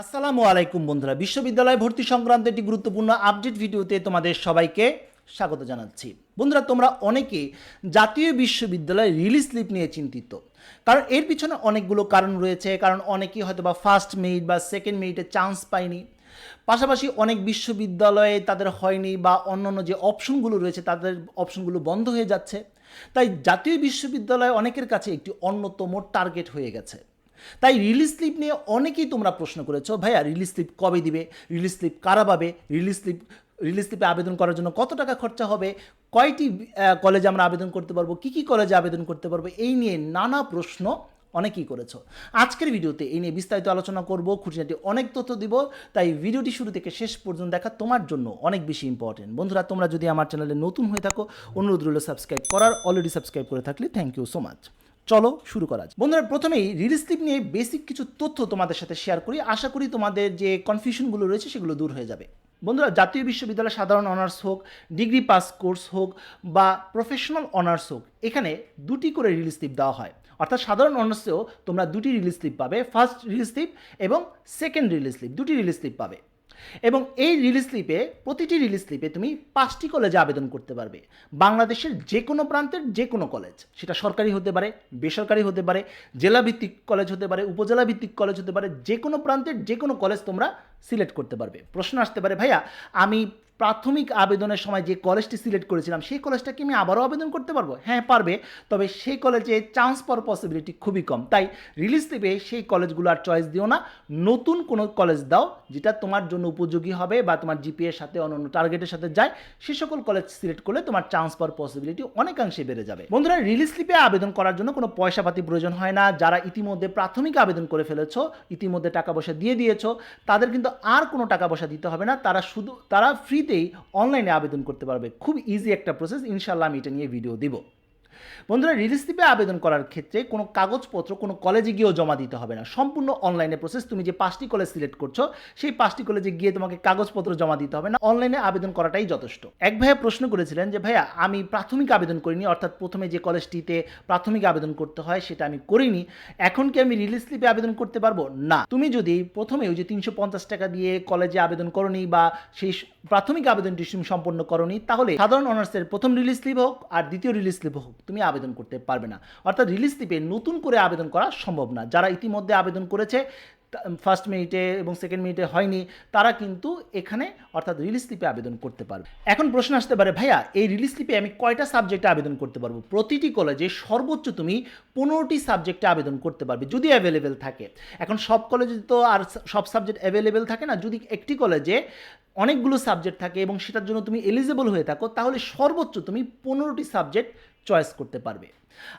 আসসালামু আলাইকুম বন্ধুরা, বিশ্ববিদ্যালয় ভর্তি সংক্রান্ত একটি গুরুত্বপূর্ণ আপডেট ভিডিওতে তোমাদের সবাইকে স্বাগত জানাচ্ছি। বন্ধুরা, তোমরা অনেকে জাতীয় বিশ্ববিদ্যালয় রিলিজ স্লিপ নিয়ে চিন্তিত। কারণ এর পিছনে অনেকগুলো কারণ রয়েছে, কারণ অনেকেই হয়তো বা ফার্স্ট মেরিট বা সেকেন্ড মেরিটে চান্স পায়নি। পাশাপাশি অনেক বিশ্ববিদ্যালয়ে তাদের হয়নি বা অন্যান্য যে অপশনগুলো রয়েছে, তাদের অপশনগুলো বন্ধ হয়ে যাচ্ছে। তাই জাতীয় বিশ্ববিদ্যালয় অনেকের কাছে একটি অন্যতম টার্গেট হয়ে গেছে। তাই রিলিজ স্লিপ নিয়ে অনেকেই তোমরা প্রশ্ন করেছ, ভাইয়া রিলিজ স্লিপ কবে দিবে? রিলিজ স্লিপ কারা পাবে? রিলিজ স্লিপ রিলিজ স্লিপে আবেদন করার জন্য কত টাকা খরচা হবে? কয়টি কলেজে আমরা আবেদন করতে পারব? কী কী কলেজে আবেদন করতে পারব? এই নিয়ে নানা প্রশ্ন অনেকেই করেছ। আজকের ভিডিওতে এই নিয়ে বিস্তারিত আলোচনা করব, খুঁটিনাটি অনেক তথ্য দিব, তাই ভিডিওটি শুরু থেকে শেষ পর্যন্ত দেখা তোমার জন্য অনেক বেশি ইম্পর্টেন্ট বন্ধুরা, তোমরা যদি আমার চ্যানেলে নতুন হয়ে থাকো, অনুরোধ রইল সাবস্ক্রাইব করার অলরেডি সাবস্ক্রাইব করে থাকলে থ্যাংক ইউ সো মাচ চলো শুরু করা যাক। বন্ধুরা, প্রথমেই রিলিজ স্লিপ নিয়ে বেসিক কিছু তথ্য তোমাদের সাথে শেয়ার করি। আশা করি তোমাদের যে কনফিউশনগুলো রয়েছে সেগুলো দূর হয়ে যাবে। বন্ধুরা, জাতীয় বিশ্ববিদ্যালয় সাধারণ অনার্স হোক ডিগ্রি পাস কোর্স হোক বা প্রফেশনাল অনার্স হোক এখানে দুটি করে রিলিজ স্লিপ দেওয়া হয়। অর্থাৎ সাধারণ অনার্সেও তোমরা দুটি রিলিজ স্লিপ পাবে। ফার্স্ট রিলিজ স্লিপ এবং সেকেন্ড রিলিজ স্লিপ দুটি রিলিজ স্লিপ পাবে। এবং এই রিলিজ স্লিপে প্রতিটি রিলিজ স্লিপে তুমি পাঁচটি কলেজে আবেদন করতে পারবে। বাংলাদেশের যে কোনো প্রান্তের যে কোনো কলেজ সেটা সরকারি হতে পারে, বেসরকারি হতে পারে, জেলাভিত্তিক কলেজ হতে পারে উপজেলা ভিত্তিক কলেজ হতে পারে যে কোনো প্রান্তের যে কোনো কলেজ তোমরা সিলেক্ট করতে পারবে। প্রশ্ন আসতে পারে, ভাইয়া, আমি প্রাথমিক আবেদনের সময় যে কলেজটি সিলেক্ট করেছিলাম, সেই কলেজটা কি আমি আবারও আবেদন করতে পারব? হ্যাঁ পারবে। তবে সেই কলেজে চান্স পাওয়ার পসিবিলিটি খুবই কম। তাই রিলিজ দেবে, সেই কলেজগুলো আর চয়েস দিও না। নতুন কোনো কলেজ দাও, যেটা তোমার জন্য উপযোগী হবে বা তোমার জিপিএর সাথে অন্যান্য টার্গেটের সাথে যায়, সে সকল কলেজ সিলেক্ট করলে তোমার চান্স পাওয়ার পসিবিলিটি অনেকাংশে বেড়ে যাবে। বন্ধুরা রিলিজ স্লিপে আবেদন করার জন্য কোনো পয়সা পাতি প্রয়োজন হয় না। যারা ইতিমধ্যে প্রাথমিক আবেদন করে ফেলেছো, ইতিমধ্যে টাকা পয়সা দিয়ে দিয়েছ, তাদের কিন্তু আর কোনো টাকা পয়সা দিতে হবে না। তারা শুধু, তারা ফ্রিতেই অনলাইনে আবেদন করতে পারবে। খুব ইজি একটা প্রসেস ইনশাল্লাহ আমি এটা নিয়ে ভিডিও দিব। বন্ধুরা রিলিজ স্লিপে আবেদন করার ক্ষেত্রে কোনো কাগজপত্র, কোনো কলেজে গিয়েও জমা দিতে হবে না। সম্পূর্ণ অনলাইনে প্রসেস তুমি যে পাঁচটি কলেজ সিলেক্ট করছ, সেই পাঁচটি কলেজে গিয়ে তোমাকে কাগজপত্র জমা দিতে হবে না। অনলাইনে আবেদন করাটাই যথেষ্ট। এক ভাইয়া প্রশ্ন করেছিলেন যে, ভাইয়া, আমি প্রাথমিক আবেদন করিনি, অর্থাৎ প্রথমে যে কলেজটিতে প্রাথমিক আবেদন করতে হয়, সেটা আমি করিনি। এখন কি আমি রিলিজ স্লিপে আবেদন করতে পারব? না। তুমি যদি প্রথমে ওই যে তিনশো পঞ্চাশ টাকা দিয়ে কলেজে আবেদন করনি বা সেই প্রাথমিক আবেদনটি সম্পন্ন করনি, তাহলে সাধারণ অনার্সের প্রথম রিলিজ স্লিপ হোক, আর দ্বিতীয় রিলিজ স্লিপ হোক। তুমি আবেদন করতে পারবে না। অর্থাৎ রিলিজ স্লিপে নতুন করে আবেদন করা সম্ভব না। যারা ইতিমধ্যে আবেদন করেছে ফার্স্ট মিনিটে এবং সেকেন্ড মিনিটে হয়নি, তারা কিন্তু এখানে অর্থাৎ রিলিজ স্লিপে আবেদন করতে পারবে। এখন প্রশ্ন আসতে পারে, ভাইয়া, এই রিলিজ স্লিপে আমি কয়টা সাবজেক্টে আবেদন করতে পারব? প্রতিটি কলেজে সর্বোচ্চ তুমি পনেরোটি সাবজেক্টে আবেদন করতে পারবে, যদি অ্যাভেলেবেল থাকে। এখন সব কলেজে তো আর সব সাবজেক্ট অ্যাভেলেবেল থাকে না। যদি একটি কলেজে অনেকগুলো সাবজেক্ট থাকে এবং সেটার জন্য তুমি এলিজেবল হয়ে থাকো, তাহলে সর্বোচ্চ তুমি পনেরোটি সাবজেক্ট চয়েস করতে পারবে।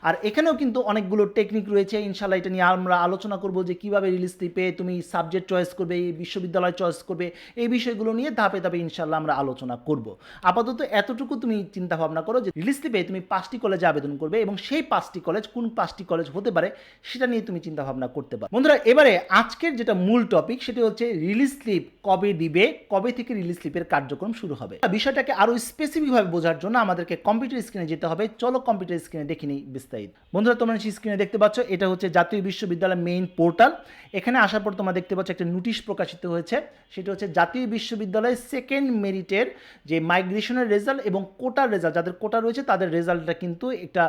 আর এখানেও কিন্তু অনেকগুলো টেকনিক রয়েছে। ইনশাল্লাহ এটা নিয়ে আমরা আলোচনা করব যে কীভাবে রিলিজ স্লিপে তুমি সাবজেক্ট চয়েস করবে, এই বিশ্ববিদ্যালয় চয়েস করবে, এই বিষয়গুলো নিয়ে ধাপে ধাপে ইনশাল্লাহ আমরা আলোচনা করব। আপাতত এতটুকু তুমি চিন্তা ভাবনা করো যে রিলিজ স্লিপে তুমি পাঁচটি কলেজে আবেদন করবে এবং সেই পাঁচটি কলেজ কোন পাঁচটি কলেজ হতে পারে সেটা নিয়ে তুমি চিন্তা ভাবনা করতে পারো। বন্ধুরা, এবারে আজকের যেটা মূল টপিক সেটি হচ্ছে রিলিজ স্লিপ কবে দিবে, কবে থেকে রিলিজ স্লিপের কার্যক্রম শুরু হবে। বিষয়টাকে আরও স্পেসিফিকভাবে বোঝার জন্য আমাদেরকে কম্পিউটার স্ক্রিনে যেতে হবে। চলো কম্পিউটার স্ক্রিনে দেখে নিই। বিস্তারিত। বন্ধুরা, তোমরা স্ক্রিনে দেখতে পাচ্ছ, এটা হচ্ছে জাতীয় বিশ্ববিদ্যালয় মেইন পোর্টাল এখানে আসার পর তোমরা দেখতে পাচ্ছ, একটা নোটিশ প্রকাশিত হয়েছে। সেটা হচ্ছে জাতীয় বিশ্ববিদ্যালয়ের সেকেন্ড মেরিটের যে মাইগ্রেশনের রেজাল্ট এবং কোটার রেজাল্ট যাদের কোটা রয়েছে, তাদের রেজাল্টটা কিন্তু একটা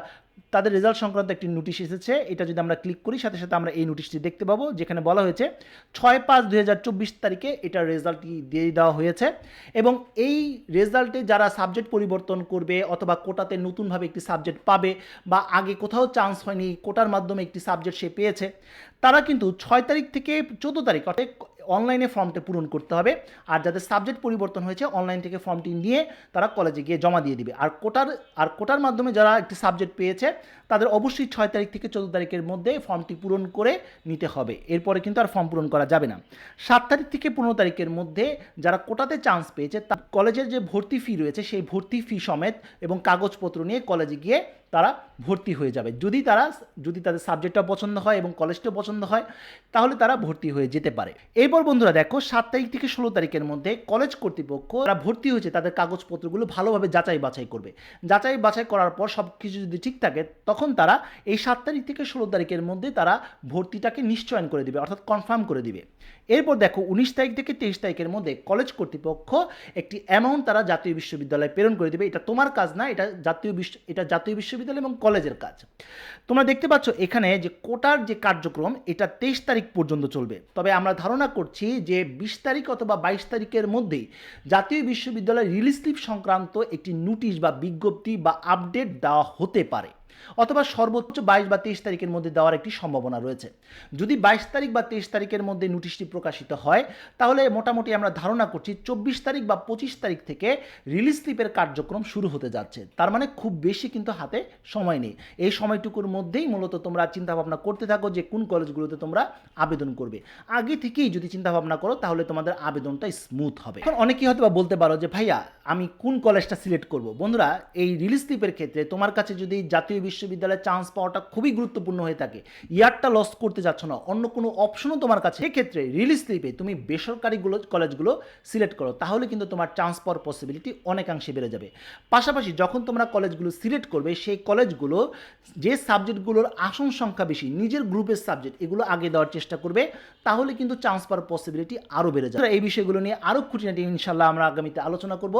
তাদের রেজাল্ট সংক্রান্ত একটি নোটিশ এসেছে। এটা যদি আমরা ক্লিক করি, সাথে সাথে আমরা এই নোটিশটি দেখতে পাবো, যেখানে বলা হয়েছে ছয় পাঁচ দুই তারিখে এটার রেজাল্টটি দিয়ে দেওয়া হয়েছে। এবং এই রেজাল্টে যারা সাবজেক্ট পরিবর্তন করবে অথবা কোটাতে নতুনভাবে একটি সাবজেক্ট পাবে বা আগে কোথাও চান্স হয়নি, কোটার মাধ্যমে একটি সাবজেক্ট সে পেয়েছে, তারা কিন্তু ছয় তারিখ থেকে চোদ্দ তারিখ, অর্থাৎ অনলাইনে ফর্মটা পূরণ করতে হবে। আর যাদের সাবজেক্ট পরিবর্তন হয়েছে অনলাইন থেকে ফর্মটি নিয়ে তারা কলেজে গিয়ে জমা দিয়ে দিবে। আর কোটার আর কোটার মাধ্যমে যারা একটি সাবজেক্ট পেয়েছে, তাদের অবশ্যই ছয় তারিখ থেকে চোদ্দ তারিখের মধ্যে ফর্মটি পূরণ করে নিতে হবে। এরপরে কিন্তু আর ফর্ম পূরণ করা যাবে না। সাত তারিখ থেকে পনেরো তারিখের মধ্যে যারা কোটাতে চান্স পেয়েছে, তার কলেজের যে ভর্তি ফি রয়েছে, সেই ভর্তি ফি সমেত এবং কাগজপত্র নিয়ে কলেজে গিয়ে তারা ভর্তি হয়ে যাবে। যদি তারা, যদি তাদের সাবজেক্টটা পছন্দ হয় এবং কলেজটা পছন্দ হয়, তাহলে তারা ভর্তি হয়ে যেতে পারে। এরপর বন্ধুরা দেখো, সাত তারিখ থেকে ষোলো তারিখের মধ্যে কলেজ কর্তৃপক্ষ তারা ভর্তি হয়েছে, তাদের কাগজপত্রগুলো ভালোভাবে যাচাই বাছাই করবে। যাচাই বাছাই করার পর সব কিছু যদি ঠিক থাকে, তখন তারা এই সাত তারিখ থেকে ষোলো তারিখের মধ্যে তারা ভর্তিটাকে নিশ্চয়ন করে দিবে, অর্থাৎ কনফার্ম করে দিবে। এরপর দেখো, উনিশ তারিখ থেকে তেইশ তারিখের মধ্যে কলেজ কর্তৃপক্ষ একটি অ্যামাউন্ট তারা জাতীয় বিশ্ববিদ্যালয়ে প্রেরণ করে দেবে। এটা তোমার কাজ না, এটা জাতীয় বিশ্ব এটা জাতীয় বিশ্ববিদ্যালয় এবং কলেজের কাজ। তোমরা দেখতে পাচ্ছ এখানে যে কোটার যে কার্যক্রম, এটা তেইশ তারিখ পর্যন্ত চলবে। তবে আমরা ধারণা করছি যে বিশ তারিখ অথবা বাইশ তারিখের মধ্যেই জাতীয় বিশ্ববিদ্যালয় রিলিজ স্লিপ সংক্রান্ত একটি নোটিশ বা বিজ্ঞপ্তি বা আপডেট দেওয়া হতে পারে। অথবা সর্বোচ্চ বাইশ বা তেইশ তারিখের মধ্যে দেওয়ার একটি সম্ভাবনা রয়েছে। যদি বাইশ তারিখ বা তেইশ তারিখের মধ্যে নোটিশটি প্রকাশিত হয়, তাহলে মোটামুটি আমরা ধারণা করছি চব্বিশ তারিখ বা পঁচিশ তারিখ থেকে রিলিজ স্লিপের কার্যক্রম শুরু হতে যাচ্ছে। তার মানে খুব বেশি কিন্তু হাতে সময় নেই। এই সময়টুকুর মধ্যেই মূলত তোমরা চিন্তাভাবনা করতে থাকো যে কোন কলেজগুলোতে তোমরা আবেদন করবে। আগে থেকেই যদি চিন্তাভাবনা করো, তাহলে তোমাদের আবেদনটা স্মুথ হবে। এখন অনেকেই হয়তো বা বলতে পারো যে, ভাইয়া, আমি কোন কলেজটা সিলেক্ট করব? বন্ধুরা, এই রিলিজ স্লিপের ক্ষেত্রে তোমার কাছে যদি জাতীয় বিশ্ববিদ্যালয়ে চান্স পাওয়াটা খুবই গুরুত্বপূর্ণ হয়ে থাকে। ইয়ারটা লস করতে যাচ্ছ না। অন্য কোনো অপশনও তোমার কাছে। সেক্ষেত্রে রিলিজ স্লিপে তুমি বেসরকারিগুলো কলেজগুলো সিলেক্ট করো। তাহলে কিন্তু তোমার চান্স পাওয়ার পসিবিলিটি অনেকাংশে বেড়ে যাবে। পাশাপাশি যখন তোমরা কলেজগুলো সিলেক্ট করবে, সেই কলেজগুলো যে সাবজেক্টগুলোর আসন সংখ্যা বেশি, নিজের গ্রুপের সাবজেক্ট এগুলো আগে দেওয়ার চেষ্টা করবে। তাহলে কিন্তু চান্স পাওয়ার পসিবিলিটি আরও বেড়ে যাবে। এই বিষয়গুলো নিয়ে আরও খুঁটিনাটি ইনশাল্লাহ আমরা আগামীতে আলোচনা করব।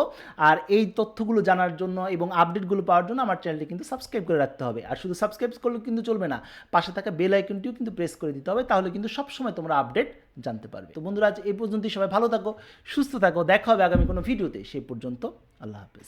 আর এই তথ্যগুলো জানার জন্য এবং আপডেটগুলো পাওয়ার জন্য আমার চ্যানেলটি কিন্তু সাবস্ক্রাইব করে রাখতে হবে। আর শুধু সাবস্ক্রাইব করলে কিন্তু চলবে না, পাশে থাকা বেল আইকনটিও কিন্তু প্রেস করে দিতে হবে, তাহলে কিন্তু সবসময় তোমরা আপডেট জানতে পারবে। তো বন্ধুরা, আজ এই পর্যন্তই, সবাই ভালো থাকো, সুস্থ থাকো, দেখা হবে আগামী কোনো ভিডিওতে সেই পর্যন্ত আল্লাহ হাফেজ।